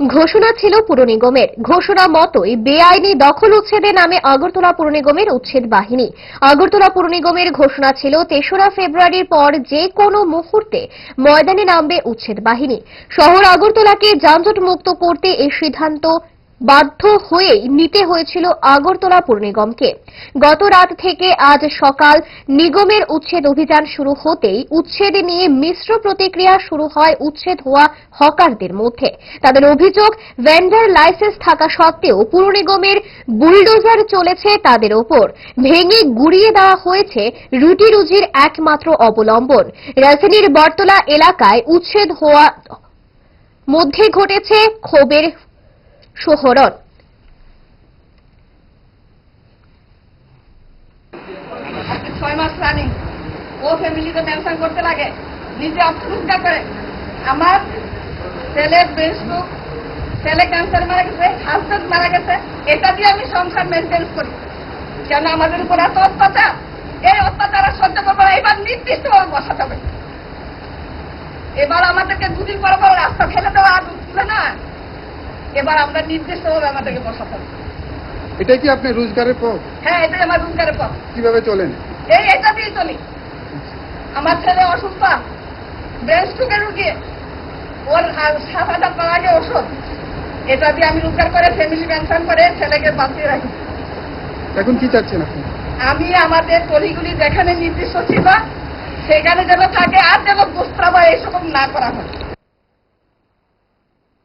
ঘোষণা ছিল পুর নিগমের। ঘোষণা মতোই বেআইনি দখল উচ্ছেদে নামে আগরতলা পুর নিগমের উচ্ছেদ বাহিনী। আগরতলা পুর নিগমের ঘোষণা ছিল তেসরা ফেব্রুয়ারির পর যে কোনো মুহূর্তে ময়দানে নামবে উচ্ছেদ বাহিনী। শহর আগরতলাকে যানজট মুক্ত করতে এই সিদ্ধান্ত বাধ্য হয়েই নিতে হয়েছিল আগরতলা পুর নিগমকে। গত রাত থেকে আজ সকাল নিগমের উচ্ছেদ অভিযান শুরু হতেই উচ্ছেদ নিয়ে মিশ্র প্রতিক্রিয়া শুরু হয় উচ্ছেদ হওয়া হকারদের মধ্যে। তাদের অভিযোগ, ভেন্ডার লাইসেন্স থাকা সত্ত্বেও পুর নিগমের বুলডোজার চলেছে তাদের ওপর। ভেঙে গুড়িয়ে দেওয়া হয়েছে রুটি রুজির একমাত্র অবলম্বন। রাজধানীর বটতলা এলাকায় উচ্ছেদ হওয়া মধ্যে ঘটেছে ক্ষোভের আজকে ছয় মাস ও ফ্যামিলিতে করতে লাগে। নিজে করে। আমার ক্যান্সার মারা গেছে মারা গেছে, এটা দিয়ে আমি সংসার মেনটেন্স করি। আমাদের উপর এত সহ্য এবার বসাতে হবে। এবার আমাদেরকে দুদিন পর পর রাস্তা ফেলে দেওয়া আর না। এবার আমরা নির্দিষ্টভাবে আমাদেরকে বসাতে হবে। এটা কি আপনি রোজগারের পথ? হ্যাঁ এটাই আমার রোজগারের পথ। কীভাবে চলেন? এই এটা দিয়ে চলি। আমার ছেলে অসুস্থ ব্রেন স্ট্রোকের রুগী। ওর সাত হাজার টাকা আগে ওষুধ। এটা দিয়ে আমি রোজগার করে ফ্যামিলি পেনশন করে ছেলেকে বাঁচিয়ে রাখি। এখন কি চাচ্ছেন আপনি? আমি আমাদের টলিগুলি যেখানে নির্দিষ্ট ছিল সেখানে যেন থাকে আর যেন দুষ্প্রাবা এইসব না করা হয়।